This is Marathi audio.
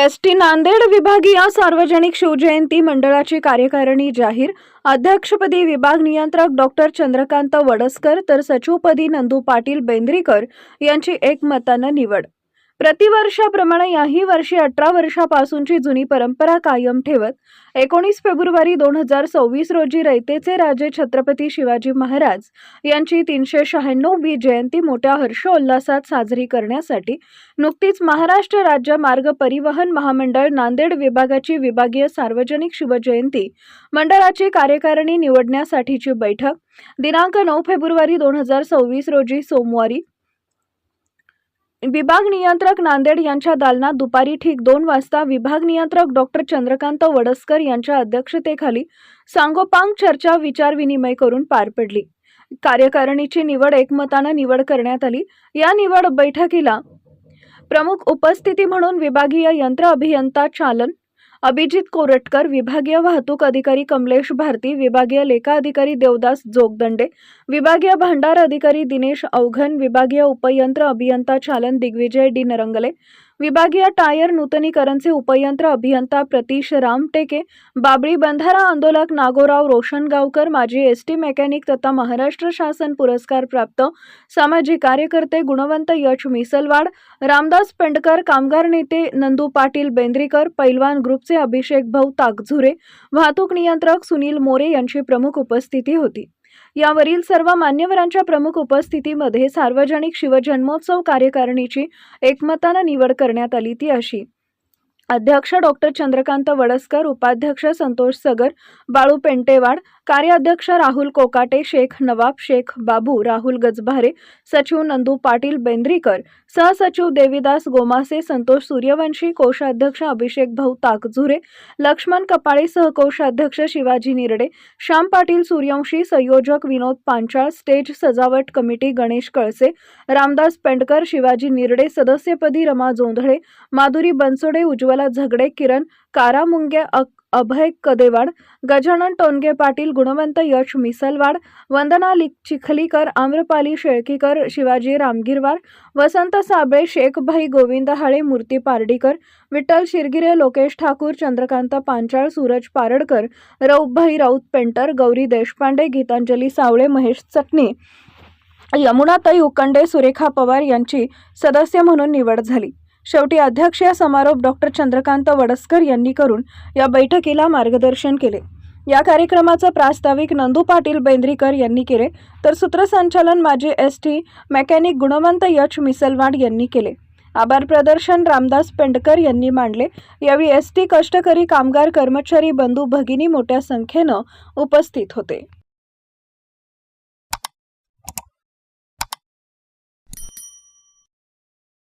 एस टी नांदेड विभागीय सार्वजनिक शिवजयंती मंडळाची कार्यकारिणी जाहीर. अध्यक्षपदी विभाग नियंत्रक डॉक्टर चंद्रकांत वडसकर तर सचिवपदी नंदू पाटील बेंद्रीकर यांची एकमतानं निवड. प्रतिवर्षाप्रमाणे याही वर्षी अठरा वर्षापासूनची जुनी परंपरा कायम ठेवत एकोणीस फेब्रुवारी दोन हजार सव्वीस रोजी रयतेचे राजे छत्रपती शिवाजी महाराज यांची तीनशे शहाण्णववी जयंती मोठ्या हर्षोल्लासात साजरी करण्यासाठी नुकतीच महाराष्ट्र राज्य मार्ग परिवहन महामंडळ नांदेड विभागाची विभागीय सार्वजनिक शिवजयंती मंडळाची कार्यकारिणी निवडण्यासाठीची बैठक दिनांक नऊ फेब्रुवारी दोन हजार सव्वीस रोजी सोमवारी विभाग नियंत्रक नांदेड यांच्या दालनात दुपारी ठीक दोन वाजता विभाग नियंत्रक डॉक्टर चंद्रकांत वडसकर यांच्या अध्यक्षतेखाली सांगोपांग चर्चा विचारविनिमय करून पार पडली. कार्यकारिणीची निवड एकमतानं निवड करण्यात आली. या निवड बैठकीला प्रमुख उपस्थिती म्हणून विभागीय यंत्र अभियंता चालन अभिजित कोरटकर विभागीय वाहतूक अधिकारी कमलेश भारती विभागीय लेखा अधिकारी देवदास जोगदंडे विभागीय भांडार अधिकारी दिनेश अवघन विभागीय उपयंत्र अभियंता चालन दिग्विजय डी नरंगले विभागीय टायर नूतनीकरणचे उपयंत्र अभियंता प्रतीश रामटेके बाबळी बंधारा आंदोलक नागोराव रोशनगावकर माजी एस टी मेकॅनिक तथा महाराष्ट्र शासन पुरस्कार प्राप्त सामाजिक कार्यकर्ते गुणवंत यश मिसलवाड रामदास पेंडकर कामगार नेते नंदू पाटील बेंद्रीकर पैलवान ग्रुपचे अभिषेक भाऊ ताकझुरे वाहतूक नियंत्रक सुनील मोरे यांची प्रमुख उपस्थिती होती. यावरील सर्व मान्यवरांच्या प्रमुख उपस्थितीमध्ये सार्वजनिक शिवजन्मोत्सव कार्यकारिणीची एकमतानं निवड करण्यात आली ती अशी. अध्यक्ष डॉक्टर चंद्रकांत वडसकर उपाध्यक्ष संतोष सगर बाळू पेंटेवाड कार्याध्यक्ष राहुल कोकाटे शेख नवाब शेख बाबू राहुल गजभारे सचिव नंदू पाटील बेंद्रीकर सहसचिव देवीदास गोमासे संतोष सूर्यवंशी कोषाध्यक्ष अभिषेक भाऊ ताकझुरे लक्ष्मण कपाळे सहकोषाध्यक्ष शिवाजी निरडे श्याम पाटील सूर्यवंशी संयोजक विनोद पांचाळ स्टेज सजावट कमिटी गणेश कळसे रामदास पेंडकर शिवाजी निरडे सदस्यपदी रमा जोंधळे माधुरी बनसोडे उज्ज्वल झगडे किरण कारामुंगे अक अभय कदेवाड गजानन टोनगे पाटील गुणवंत यश मिसलवाड वंदना चिखलीकर आम्रपाली शेळकीकर शिवाजी रामगिरवार वसंत साबळे शेखभाई गोविंद हाळे मूर्ती पारडीकर विठ्ठल शिरगिरे लोकेश ठाकूर चंद्रकांत पांचाळ सूरज पारडकर रौपभाई राऊत पेंटर गौरी देशपांडे गीतांजली सावळे महेश चटणी यमुनाताई उकंडे सुरेखा पवार यांची सदस्य म्हणून निवड झाली. शेवटी अध्यक्षीय समारोप डॉक्टर चंद्रकांत वडसकर यांनी करून या बैठकीला मार्गदर्शन केले. या कार्यक्रमाचं प्रास्ताविक नंदू पाटील बेंद्रीकर यांनी केले तर सूत्रसंचालन माजी S T mechanic Gunwant Yash Misalwad यांनी केले. आभार प्रदर्शन रामदास पेंडकर यांनी मांडले. यावेळी एस टी कष्टकरी कामगार कर्मचारी बंधू भगिनी मोठ्या संख्येनं उपस्थित होते.